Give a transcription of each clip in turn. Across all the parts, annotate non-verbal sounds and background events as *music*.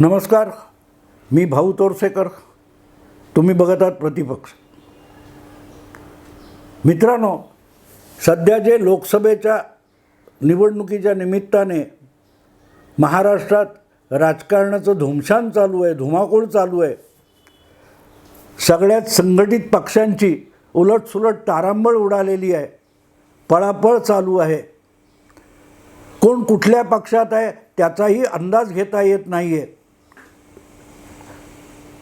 नमस्कार मी भाऊ तोरसेकर. तुम्ही बघत आहात प्रतिपक्ष. मित्रांनो सध्या जे लोकसभेच्या निवडणुकीच्या निमित्ताने महाराष्ट्रात राजकारणाचं धुमशान चालू आहे धुमाकूळ चालू आहे सगळ्यात संघटित पक्षांची उलटसुलट तारांबळ उडालेली आहे पळापळ चालू आहे. कोण कुठल्या पक्षात आहे त्याचाही अंदाज घेता येत नाही आहे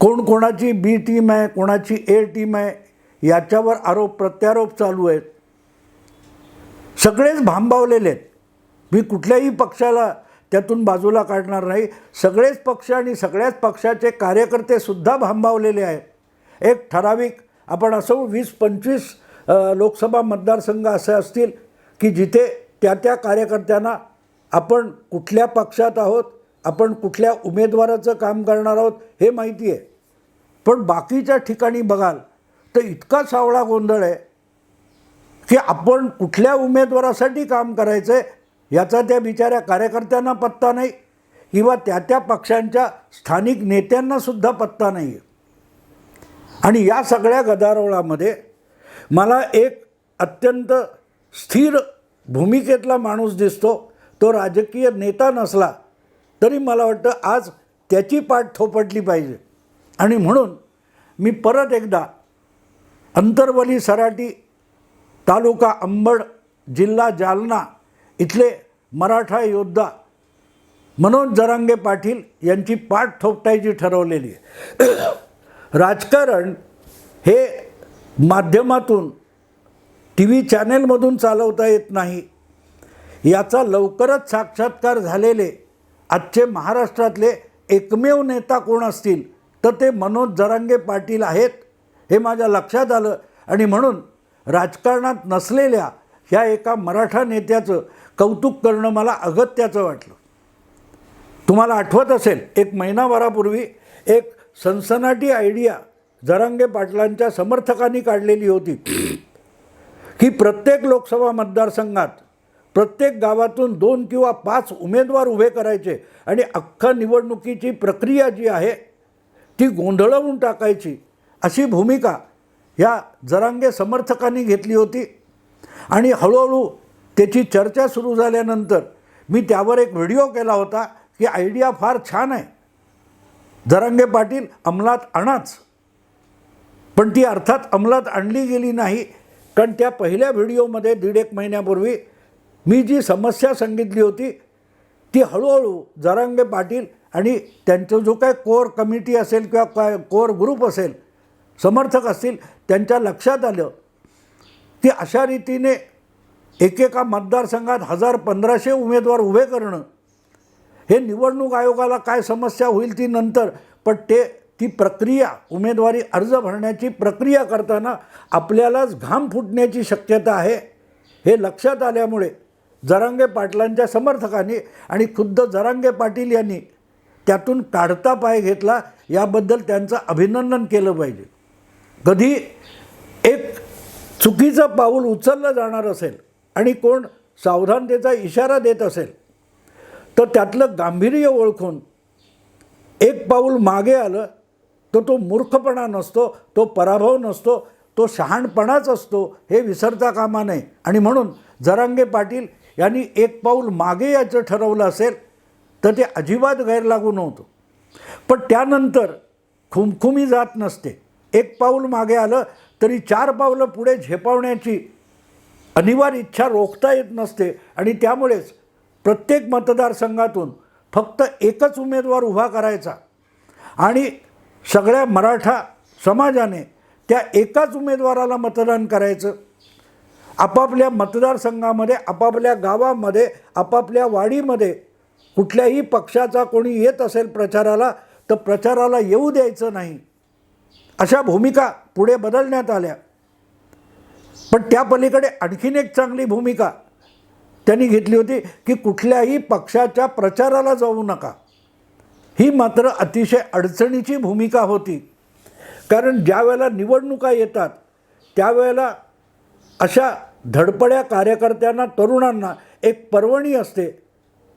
कोण कोणाची बी टीम आहे कोणाची ए टीम आहे याच्यावर आरोप प्रत्यारोप चालू आहेत. सगळेच भांबावलेले आहेत. मी कुठल्याही पक्षाला त्यातून बाजूला काढणार नाही. सगळेच पक्ष आणि सगळ्याच पक्षाचे कार्यकर्तेसुद्धा भांबावलेले आहेत. एक ठराविक आपण असं वीस पंचवीस लोकसभा मतदारसंघ असे असतील की जिथे त्या त्या कार्यकर्त्यांना आपण कुठल्या पक्षात आहोत आपण कुठल्या उमेदवाराचं काम करणार आहोत हे माहिती आहे. पण बाकीच्या ठिकाणी बघाल तर इतका सावळा गोंधळ आहे की आपण कुठल्या उमेदवारासाठी काम करायचं आहे याचा त्या बिचाऱ्या कार्यकर्त्यांना पत्ता नाही किंवा त्या त्या पक्षांच्या स्थानिक नेत्यांनासुद्धा पत्ता नाही. आहे आणि या सगळ्या गदारोळामध्ये मला एक अत्यंत स्थिर भूमिकेतला माणूस दिसतो तो राजकीय नेता नसला तरी मला वाटतं आज त्याची पाठ थोपटली पाहिजे. आणि म्हणून मी परत एकदा अंतरवली सराटी तालुका अंबड जिल्हा जालना इथले मराठा योद्धा मनोज जरांगे पाटील यांची पाठ थोपटायची ठरवलेली आहे. *coughs* राजकारण हे माध्यमातून टी व्ही चॅनेलमधून चालवता येत नाही. याचा लवकरच साक्षात्कार झालेले आजचे महाराष्ट्रातले एकमेव नेता कोण असतील? तर ते मनोज जरांगे पाटील आहेत हे माझ्या लक्षात आलं. आणि म्हणून राजकारणात नसलेल्या ह्या एका मराठा नेत्याचं कौतुक करणं मला अगत्याचं वाटलं. तुम्हाला आठवत असेल एक महिनाभरापूर्वी एक सनसनाटी आयडिया जरांगे पाटलांच्या समर्थकांनी काढलेली होती. की प्रत्येक लोकसभा मतदारसंघात प्रत्येक गावातून दोन किंवा पाच उमेदवार उभे करायचे आणि अख्खा निवडणुकीची प्रक्रिया जी आहे ती गोंधळवून टाकायची अशी भूमिका ह्या जरांगे समर्थकांनी घेतली होती. आणि हळूहळू त्याची चर्चा सुरू झाल्यानंतर मी त्यावर एक व्हिडिओ केला होता की आयडिया फार छान आहे. जरांगे पाटील अंमलात आणाच. पण ती अर्थात अंमलात आणली गेली नाही कारण त्या पहिल्या व्हिडिओमध्ये दीड एक महिन्यापूर्वी मी जी समस्या सांगितली होती ती हळूहळू जरांगे पाटील आणि त्यांचा जो काय कोर कमिटी असेल किंवा काय कोर ग्रुप असेल समर्थक असतील त्यांच्या लक्षात आलं. की अशा रीतीने एकेका मतदारसंघात हजार पंधराशे उमेदवार उभे करणं हे निवडणूक आयोगाला काय समस्या होईल ती नंतर पण ते ती प्रक्रिया उमेदवारी अर्ज भरण्याची प्रक्रिया करताना आपल्यालाच घाम फुटण्याची शक्यता आहे हे लक्षात आल्यामुळे जरांगे पाटलांच्या समर्थकांनी आणि खुद्द जरांगे पाटील यांनी त्यातून काढता पाय घेतला याबद्दल त्यांचं अभिनंदन केलं पाहिजे. कधी एक चुकीचं पाऊल उचललं जाणार असेल आणि कोण सावधानतेचा इशारा देत असेल तर त्यातलं गांभीर्य ओळखून एक पाऊल मागे आलं तर तो मूर्खपणा नसतो तो पराभव नसतो तो शहाणपणाच असतो हे विसरता कामा नये. आणि म्हणून जरांगे पाटील यांनी एक पाऊल मागे यायचं ठरवलं असेल तर ते अजिबात गैरलागू नव्हतं. पण त्यानंतर खुमखुमी जात नसते. एक पाऊल मागे आलं तरी चार पावलं पुढे झेपावण्याची अनिवार्य इच्छा रोखता येत नसते आणि त्यामुळेच प्रत्येक मतदारसंघातून फक्त एकच उमेदवार उभा करायचा आणि सगळ्या मराठा समाजाने त्या एकाच उमेदवाराला मतदान करायचं. आपापल्या मतदारसंघामध्ये आपापल्या गावामध्ये आपापल्या वाडीमध्ये कुठल्याही पक्षाचा कोणी येत असेल प्रचाराला तर प्रचाराला येऊ द्यायचं नाही. अशा भूमिका पुढे बदलण्यात आल्या. पण त्या पलीकडे आणखीन एक चांगली भूमिका त्यांनी घेतली होती की कुठल्याही पक्षाच्या प्रचाराला जाऊ नका. ही मात्र अतिशय अडचणीची भूमिका होती. कारण ज्या वेळेला निवडणुका येतात त्यावेळेला अशा धडपड्या कार्यकर्त्यांना तरुणांना एक पर्वणी असते.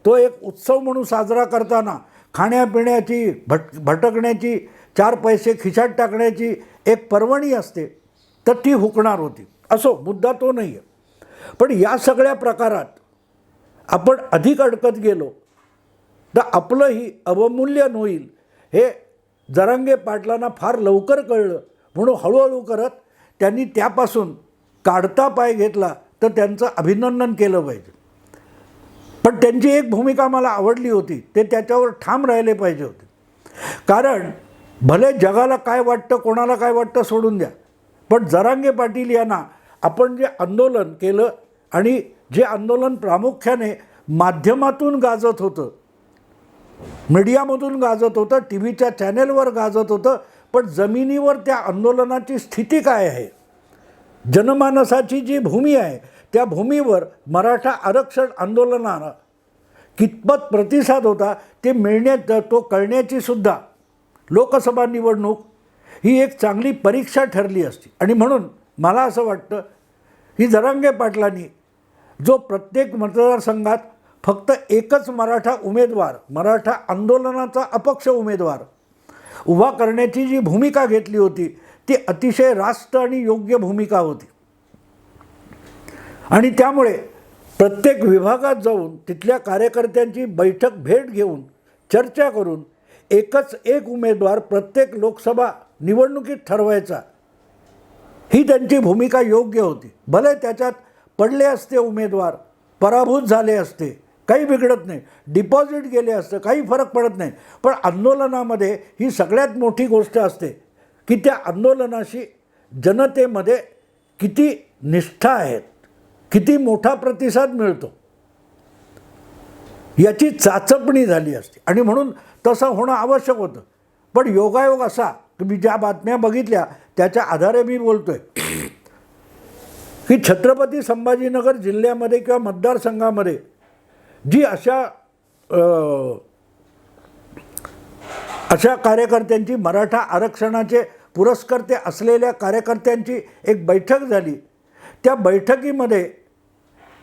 तो एक उत्सव म्हणून साजरा करताना खाण्यापिण्याची भट भटकण्याची चार पैसे खिशात टाकण्याची एक पर्वणी असते. तर ती हुकणार होती. असो मुद्दा तो नाही आहे पण या सगळ्या प्रकारात आपण अधिक अडकत गेलो तर आपलंही अवमूल्यन होईल. हे जरांगे पाटलांना फार लवकर कळलं. म्हणून हळूहळू करत त्यांनी त्यापासून काढता पाय घेतला तर त्यांचं अभिनंदन केलं पाहिजे. पण त्यांची एक भूमिका मला आवडली होती ते त्याच्यावर ठाम राहिले पाहिजे होते. कारण भले जगाला काय वाटतं कोणाला काय वाटतं सोडून द्या पण जरांगे पाटील यांना आपण जे आंदोलन केलं आणि जे आंदोलन प्रामुख्याने माध्यमातून गाजत होतं मीडियामधून गाजत होतं टी व्हीच्या चॅनेलवर गाजत होतं पण जमिनीवर त्या आंदोलनाची स्थिती काय आहे? जनमानसाची जी भूमी आहे त्या भूमीवर मराठा आरक्षण आंदोलनानं कितपत प्रतिसाद होता ते मिळण्यात तो कळण्याची सुद्धा लोकसभा निवडणूक ही एक चांगली परीक्षा ठरली असती. आणि म्हणून मला असं वाटतं ही जरांगे पाटलांनी जो प्रत्येक मतदारसंघात फक्त एकच मराठा उमेदवार मराठा आंदोलनाचा अपक्ष उमेदवार उभा करण्याची जी भूमिका घेतली होती ती अतिशय रास्त आणि योग्य भूमिका होती. आणि त्यामुळे प्रत्येक विभागात जाऊन तिथल्या कार्यकर्त्यांची बैठक भेट घेऊन चर्चा करून एकच एक उमेदवार प्रत्येक लोकसभा निवडणुकीत ठरवायचा. ही त्यांची भूमिका योग्य होती. भले त्याच्यात पडले असते उमेदवार पराभूत झाले असते काही बिघडत नाही डिपॉझिट गेले असतं काही फरक पडत नाही पण आंदोलनामध्ये ही सगळ्यात मोठी गोष्ट असते की त्या आंदोलनाशी जनतेमध्ये किती निष्ठा आहेत किती मोठा प्रतिसाद मिळतो याची चाचपणी झाली असते. आणि म्हणून तसं होणं आवश्यक होतं. पण योगायोग असा की मी ज्या बातम्या बघितल्या त्याच्या आधारे मी बोलतोय. की छत्रपती संभाजीनगर जिल्ह्यामध्ये किंवा मतदारसंघामध्ये जी अशा अशा कार्यकर्त्यांची मराठा आरक्षणाचे पुरस्कर्ते असलेल्या कार्यकर्त्यांची एक बैठक झाली. त्या बैठकीमध्ये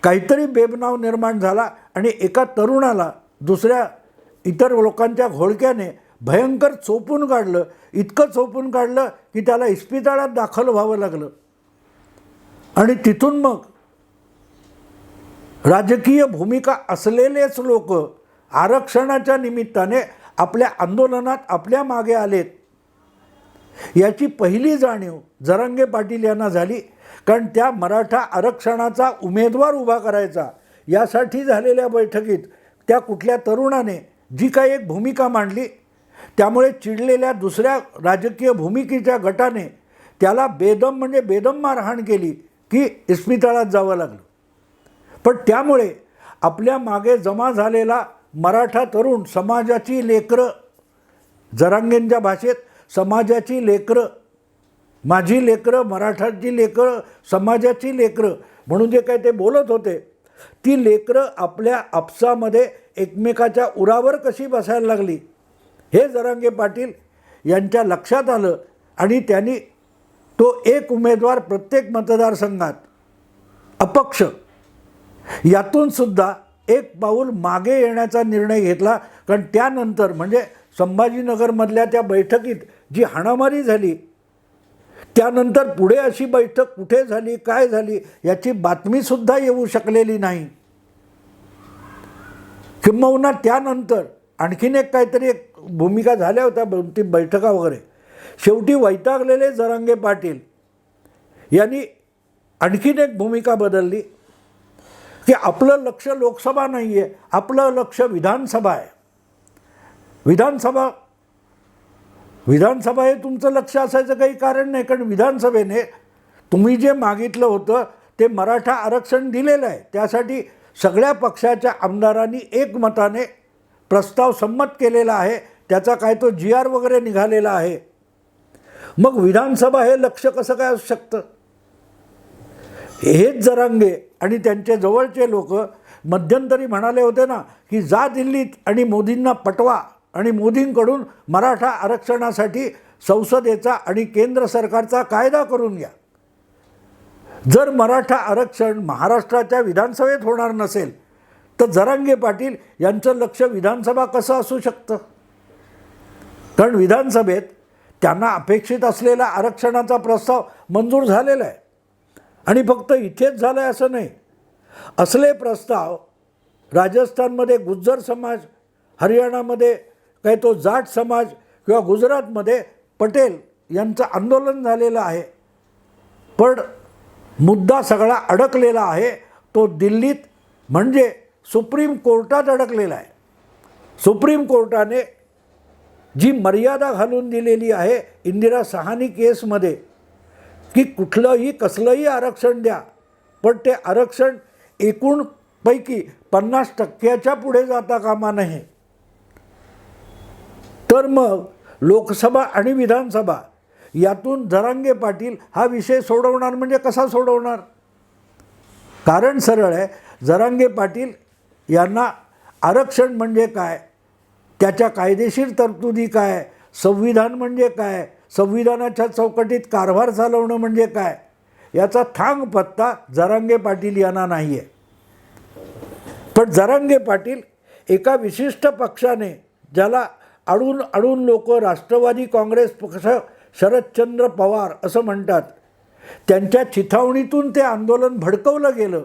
काहीतरी बेबनाव निर्माण झाला आणि एका तरुणाला दुसऱ्या इतर लोकांच्या घोळक्याने भयंकर चोपून काढलं. इतकं चोपून काढलं की त्याला इस्पितळात दाखल व्हावं लागलं. आणि तिथून मग राजकीय भूमिका असलेलेच लोक आरक्षणाच्या निमित्ताने आपल्या आंदोलनात आपल्या मागे आलेत. याची पहिली जाणीव जरांगे पाटील यांना झाली. कारण त्या मराठा आरक्षणाचा उमेदवार उभा करायचा यासाठी झालेल्या बैठकीत त्या कुठल्या तरुणाने जी काही एक भूमिका मांडली त्यामुळे चिडलेल्या दुसऱ्या राजकीय भूमिकेच्या गटाने त्याला बेदम म्हणजे बेदम मारहाण केली की इस्पितळात जावं लागलं. पण त्यामुळे आपल्या मागे जमा झालेला मराठा तरुण समाजाची लेकरं जरांगेंच्या भाषेत समाजाची लेकरं माझी लेकरं मराठाची लेकरं समाजाची लेकरं म्हणून जे काय ते बोलत होते ती लेकरं आपल्या आपसामध्ये एकमेकाच्या उरावर कशी बसायला लागली? हे जरांगे पाटील यांच्या लक्षात आलं आणि त्यांनी तो एक उमेदवार प्रत्येक मतदारसंघात अपक्ष यातून सुद्धा एक पाऊल मागे येण्याचा निर्णय घेतला. कारण त्यानंतर म्हणजे संभाजीनगरमधल्या त्या बैठकीत जी हाणामारी झाली त्यानंतर पुढे अशी बैठक कुठे झाली काय झाली याची बातमीसुद्धा येऊ शकलेली नाही. किंबहुना त्यानंतर आणखीन एक काहीतरी एक भूमिका झाल्या होत्या ती बैठका वगैरे. शेवटी वैतागलेले जरांगे पाटील यांनी आणखीन एक भूमिका बदलली की आपलं लक्ष लोकसभा नाही आहे आपलं लक्ष विधानसभा आहे. विधानसभा विधानसभा हे तुमचं लक्ष असायचं काही कारण नाही कारण विधानसभेने तुम्ही जे मागितलं होतं ते मराठा आरक्षण दिलेलं आहे. त्यासाठी सगळ्या पक्षाच्या आमदारांनी एकमताने प्रस्ताव संमत केलेला आहे. त्याचा काय तो जी आर वगैरे निघालेला आहे. मग विधानसभा हे लक्ष कसं काय असू शकतं? हेच जरांगे आणि त्यांचे जवळचे लोक मध्यंतरी म्हणाले होते ना की जा दिल्लीत आणि मोदींना पटवा. आणि मोदींकडून मराठा आरक्षणासाठी संसदेचा आणि केंद्र सरकारचा कायदा करून घ्या. जर मराठा आरक्षण महाराष्ट्राच्या विधानसभेत होणार नसेल तर जरांगे पाटील यांचं लक्ष विधानसभा कसं असू शकतं? कारण विधानसभेत त्यांना अपेक्षित असलेला आरक्षणाचा प्रस्ताव मंजूर झालेला आहे. आणि फक्त इथेच झालं आहे असं नाही. असले प्रस्ताव राजस्थानमध्ये गुज्जर समाज हरियाणामध्ये काय तो जाट समाज किंवा गुजरातमध्ये पटेल यांचं आंदोलन झालेलं आहे. पण मुद्दा सगळा अडकलेला आहे. तो दिल्लीत म्हणजे सुप्रीम कोर्टात अडकलेला आहे. सुप्रीम कोर्टाने जी मर्यादा घालून दिलेली आहे इंदिरा सहानी केसमध्ये की कुठलंही कसलंही आरक्षण द्या पण ते आरक्षण एकूणपैकी पन्नास टक्क्याच्या पुढे जाता कामा नये. तर मग लोकसभा आणि विधानसभा यातून जरांगे पाटील हा विषय सोडवणार म्हणजे कसा सोडवणार? कारण सरळ आहे जरांगे पाटील यांना आरक्षण म्हणजे काय? त्याच्या कायदेशीर तरतुदी काय? संविधान म्हणजे काय? संविधानाच्या चौकटीत कारभार चालवणं म्हणजे काय? याचा थांग पत्ता जरांगे पाटील यांना नाही आहे पण जरांगे पाटील एका विशिष्ट पक्षाने ज्याला अडून अडून लोक राष्ट्रवादी काँग्रेस पक्ष शरदचंद्र पवार असं म्हणतात. त्यांच्या चिथावणीतून ते आंदोलन भडकवलं गेलं.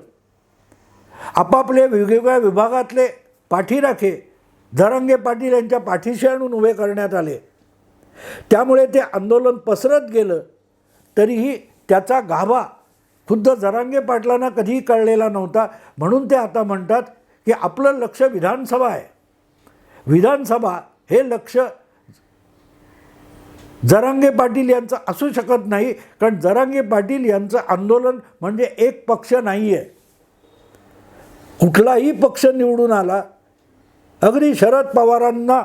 आपापले वेगवेगळ्या विभागातले पाठीराखे धरंगे पाटील यांच्या पाठीशी आणून उभे करण्यात आले. त्यामुळे ते आंदोलन पसरत गेलं. तरीही त्याचा गाभा खुद्द जरांगे पाटलांना कधीही कळलेला नव्हता. म्हणून ते आता म्हणतात की आपलं लक्ष विधानसभा आहे. विधानसभा हे लक्ष जरांगे पाटील यांचं असू शकत नाही कारण जरांगे पाटील यांचं आंदोलन म्हणजे एक पक्ष नाही आहे कुठलाही पक्ष निवडून आला अगदी शरद पवारांना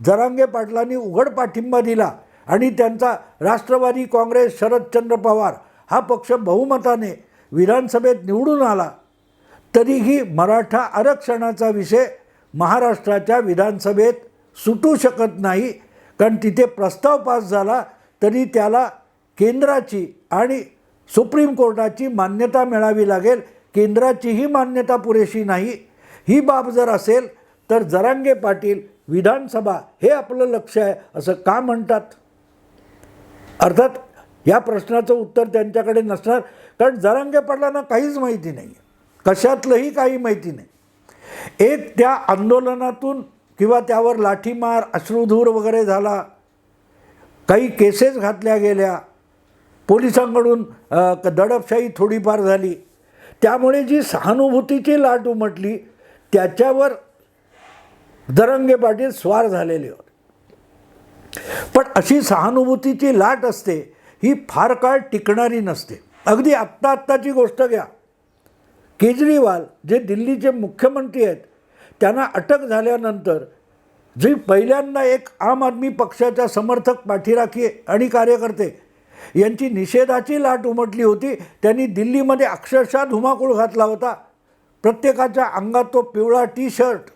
जरांगे पाटलांनी उघड पाठिंबा दिला आणि त्यांचा राष्ट्रवादी काँग्रेस शरदचंद्र पवार हा पक्ष बहुमताने विधानसभेत निवडून आला तरीही मराठा आरक्षणाचा विषय महाराष्ट्राच्या विधानसभेत सुटू शकत नाही. कारण तिथे प्रस्ताव पास झाला तरी त्याला केंद्राची आणि सुप्रीम कोर्टाची मान्यता मिळावी लागेल. केंद्राचीही मान्यता पुरेशी नाही. ही बाब जर असेल तर जरांगे पाटील विधानसभा हे आपलं लक्ष आहे असं का म्हणतात? अर्थात या प्रश्नाचं उत्तर त्यांच्याकडे नसणार. कारण जरांगे पाटलांना काहीच माहिती नाही. कशातलंही काही माहिती नाही. एक त्या आंदोलनातून किंवा त्यावर लाठीमार अश्रुधूर वगैरे झाला काही केसेस घातल्या गेल्या पोलिसांकडून क- दडपशाही थोडीफार झाली. त्यामुळे जी सहानुभूतीची लाट उमटली त्याच्यावर दरंगे पाटील स्वार झालेले होते. पण अशी सहानुभूतीची लाट असते ही फार काळ टिकणारी नसते. अगदी आत्ता आत्ताची गोष्ट घ्या. केजरीवाल जे दिल्लीचे मुख्यमंत्री आहेत त्यांना अटक झाल्यानंतर जी पहिल्यांदा एक आम आदमी पक्षाच्या समर्थक पाठीराखी आणि कार्यकर्ते यांची निषेधाची लाट उमटली होती त्यांनी दिल्लीमध्ये अक्षरशः धुमाकूळ घातला होता. प्रत्येकाच्या अंगात तो पिवळा टी शर्ट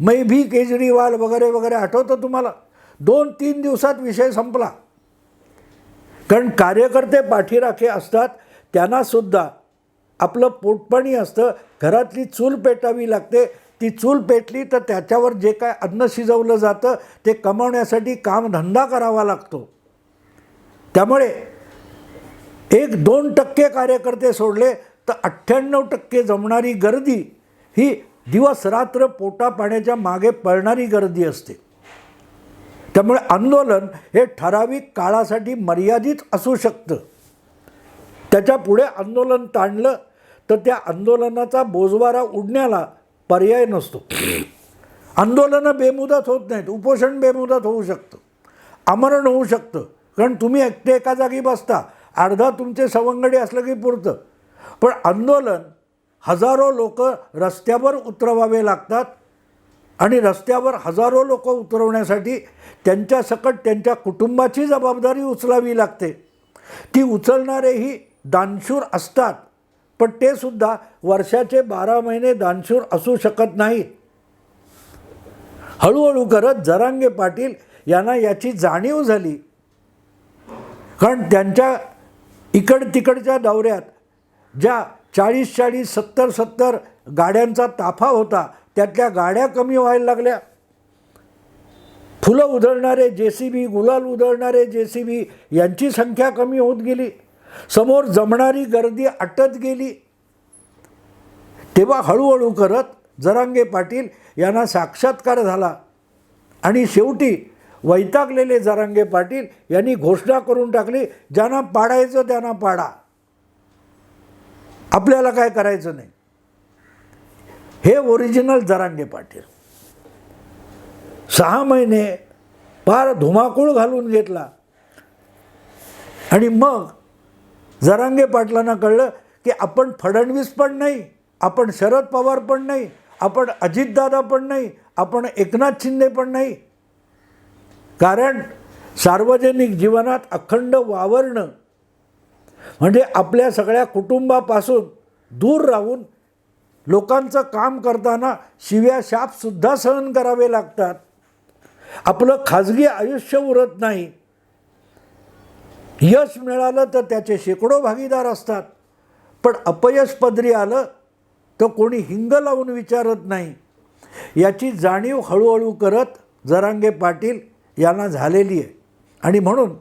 मै भी केजरीवाल वगैरे वगैरे आठवतं तुम्हाला? दोन तीन दिवसात विषय संपला. कारण कार्यकर्ते पाठीराखे असतात त्यांनासुद्धा आपलं पोटपाणी असतं घरातली चूल पेटावी लागते ती चूल पेटली तर त्याच्यावर जे काय अन्न शिजवलं जातं ते कमवण्यासाठी कामधंदा करावा लागतो. त्यामुळे एक दोन टक्के कार्यकर्ते सोडले तर अठ्ठ्याण्णव टक्के जमणारी गर्दी ही दिवस रात्र पोटा पाण्याच्या मागे पळणारी गर्दी असते. त्यामुळे आंदोलन हे ठराविक काळासाठी मर्यादित असू शकतं. त्याच्या पुढे आंदोलन ताणलं तर त्या आंदोलनाचा बोजवारा उडण्याला पर्याय नसतो. आंदोलनं बेमुदत होत नाहीत. उपोषण बेमुदत होऊ शकतं. आमरण होऊ शकतं. कारण तुम्ही एकटे एका जागी बसता. अर्धा तुमचे सवंगडी असलं की पुरतं. पण आंदोलन हजारो लोक रस्त्यावर उतरवावे लागतात आणि रस्त्यावर हजारो लोक उतरवण्यासाठी त्यांच्या सकट त्यांच्या कुटुंबाची जबाबदारी उचलावी लागते. ती उचलणारेही दानशूर असतात. पण ते सुद्धा वर्षाचे बारा महिने दानशूर असू शकत नाहीत. हळूहळू करत जरांगे पाटील यांना याची जाणीव झाली. कारण त्यांच्या इकड तिकडच्या दौऱ्यात ज्या चाळीस चाळीस सत्तर सत्तर गाड्यांचा ताफा होता त्यातल्या गाड्या कमी व्हायला लागल्या. फुलं उधळणारे जे सी बी गुलाल उधळणारे जे सी बी यांची संख्या कमी होत गेली. समोर जमणारी गर्दी आटत गेली. तेव्हा हळूहळू करत जरांगे पाटील यांना साक्षात्कार झाला. आणि शेवटी वैतागलेले जरांगे पाटील यांनी घोषणा करून टाकली ज्यांना पाडायचं त्यांना पाडा. आपल्याला काय करायचं नाही. हे ओरिजिनल जरांगे पाटील. सहा महिने फार धुमाकूळ घालून घेतला. आणि मग जरांगे पाटलांना कळलं की आपण फडणवीस पण नाही आपण शरद पवार पण नाही आपण अजितदादा पण नाही आपण एकनाथ शिंदे पण नाही. कारण सार्वजनिक जीवनात अखंड वावरणं म्हणजे आपल्या सगळ्या कुटुंबापासून दूर राहून लोकांचं काम करताना शिव्या शापसुद्धा सहन करावे लागतात. आपलं खाजगी आयुष्य उरत नाही. यश मिळालं तर त्याचे शेकडो भागीदार असतात. पण अपयश पदरी आलं तर कोणी हिंग लावून विचारत नाही. याची जाणीव हळूहळू करत जरांगे पाटील यांना झालेली आहे. आणि म्हणून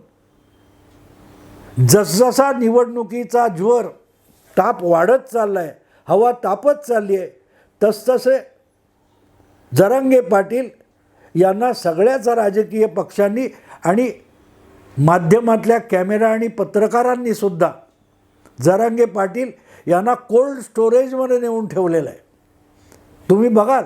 जसजसा निवडणुकीचा ज्वर ताप वाढत चालला आहे हवा तापत चालली आहे तसतसे जरांगे पाटील यांना सगळ्याच राजकीय पक्षांनी आणि माध्यमातल्या कॅमेरा आणि पत्रकारांनी सुद्धा जरांगे पाटील यांना कोल्ड स्टोरेजमध्ये नेऊन ठेवलेलं आहे. तुम्ही बघाल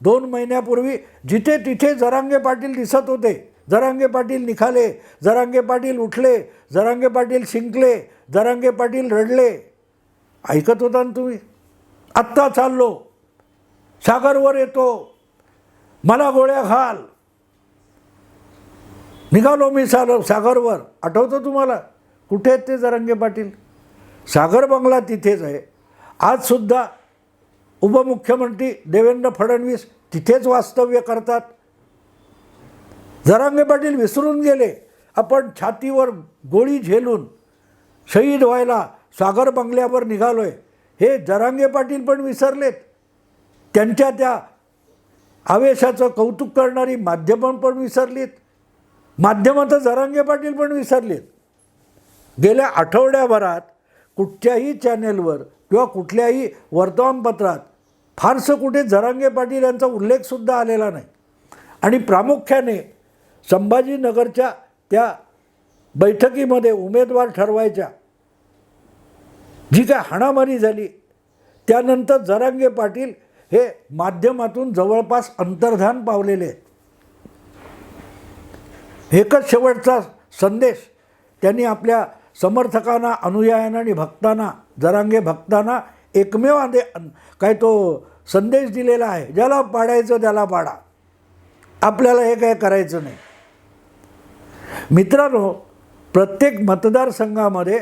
दोन महिन्यापूर्वी जिथे तिथे जरांगे पाटील दिसत होते. जरांगे पाटील निघाले जरांगे पाटील उठले जरांगे पाटील शिंकले जरांगे पाटील रडले. ऐकत होता ना तुम्ही? आत्ता चाललो. सागरवर येतो. मला गोळ्या घाल. निघालो मी सागर सागरवर. आठवतं तुम्हाला? कुठे आहेत ते जरांगे पाटील? सागर बंगला तिथेच आहे. आजसुद्धा उपमुख्यमंत्री देवेंद्र फडणवीस तिथेच वास्तव्य करतात. जरांगे पाटील विसरून गेले. आपण छातीवर गोळी झेलून शहीद व्हायला सागर बंगल्यावर निघालो आहे हे जरांगे पाटील पण विसरलेत. त्यांच्या त्या आवेशाचं कौतुक करणारी माध्यमं पण विसरलीत. माध्यमात जरांगे पाटील पण विसरलेत. गेल्या आठवड्याभरात कुठच्याही चॅनेलवर किंवा कुठल्याही वर्तमानपत्रात फारसं कुठे जरांगे पाटील यांचा उल्लेखसुद्धा आलेला नाही. आणि प्रामुख्याने संभाजीनगरच्या त्या बैठकीमध्ये उमेदवार ठरवायच्या जी काय हाणामारी झाली त्यानंतर जरांगे पाटील हे माध्यमातून जवळपास अंतर्धान पावलेले आहेत. एकच शेवटचा संदेश. त्यांनी आपल्या समर्थकांना अनुयायांना आणि भक्तांना जरांगे भक्तांना एकमेव आदे काय तो संदेश दिलेला आहे. ज्याला पाडायचं त्याला पाडा. आपल्याला हे काय करायचं नाही. मित्रांनो प्रत्येक मतदारसंघामध्ये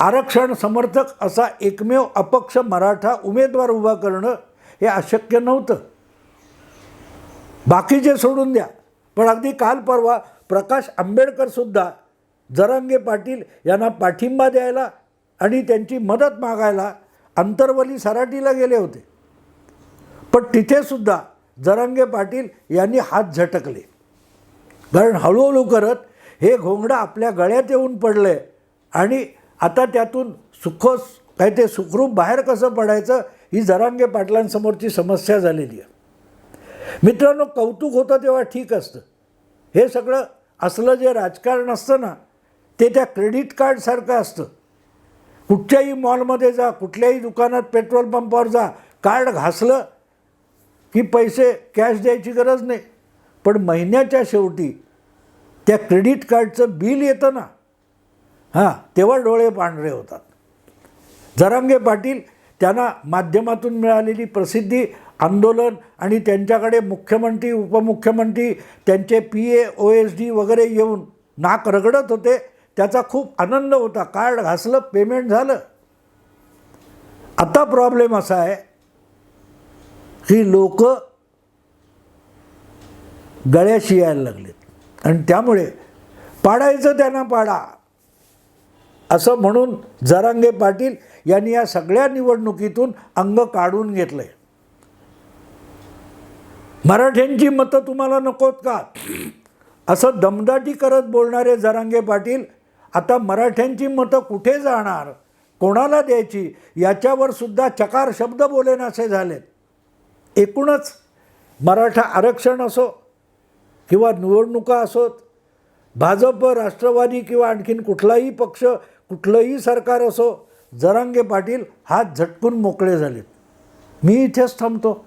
आरक्षण समर्थक असा एकमेव अपक्ष मराठा उमेदवार उभा करणं हे अशक्य नव्हतं. बाकीचे सोडून द्या. पण अगदी काल परवा प्रकाश आंबेडकरसुद्धा जरांगे पाटील यांना पाठिंबा द्यायला आणि त्यांची मदत मागायला अंतरवली सराटीला गेले होते. पण तिथेसुद्धा जरांगे पाटील यांनी हात झटकले. कारण हळूहळू करत हे घोंगडं आपल्या गळ्यात येऊन पडलं आहे आणि आता त्यातून सुखोस काय ते सुखरूप बाहेर कसं पडायचं ही जरांगे पाटलांसमोरची समस्या झालेली आहे. मित्रांनो कौतुक होतं तेव्हा ठीक असतं. हे सगळं असलं जे राजकारण असतं ना ते त्या क्रेडिट कार्डसारखं असतं. कुठच्याही मॉलमध्ये जा कुठल्याही दुकानात पेट्रोल पंपावर जा कार्ड घासलं की पैसे कॅश द्यायची गरज नाही. पण महिन्याच्या शेवटी त्या क्रेडिट कार्डचं बिल येतं ना हां तेव्हा डोळे पांढरे होतात. जरांगे पाटील त्यांना माध्यमातून मिळालेली प्रसिद्धी आंदोलन आणि त्यांच्याकडे मुख्यमंत्री उपमुख्यमंत्री त्यांचे P A O S D वगैरे येऊन नाक रगडत होते. त्याचा खूप आनंद होता. कार्ड घासलं पेमेंट झालं. आता प्रॉब्लेम असा आहे की लोक गळ्याशी यायला लागलेत. आणि त्यामुळे पाडायचं त्यांना पाडा. असं म्हणून जरांगे पाटील यांनी या सगळ्या निवडणुकीतून अंग काढून घेतलं आहे मराठ्यांची मतं तुम्हाला नकोत का? असं दमदाटी करत बोलणारे जरांगे पाटील आता मराठ्यांची मतं कुठे जाणार? कोणाला द्यायची? याच्यावर सुद्धा चकार शब्द बोलेनासे झालेत. एकूणच मराठा आरक्षण असो किंवा निवडणुका असोत भाजप राष्ट्रवादी किंवा आणखीन कुठलाही पक्ष कुठलंही सरकार असो जरांगे पाटील हात झटकून मोकळे झालेत. मी इथेच थांबतो.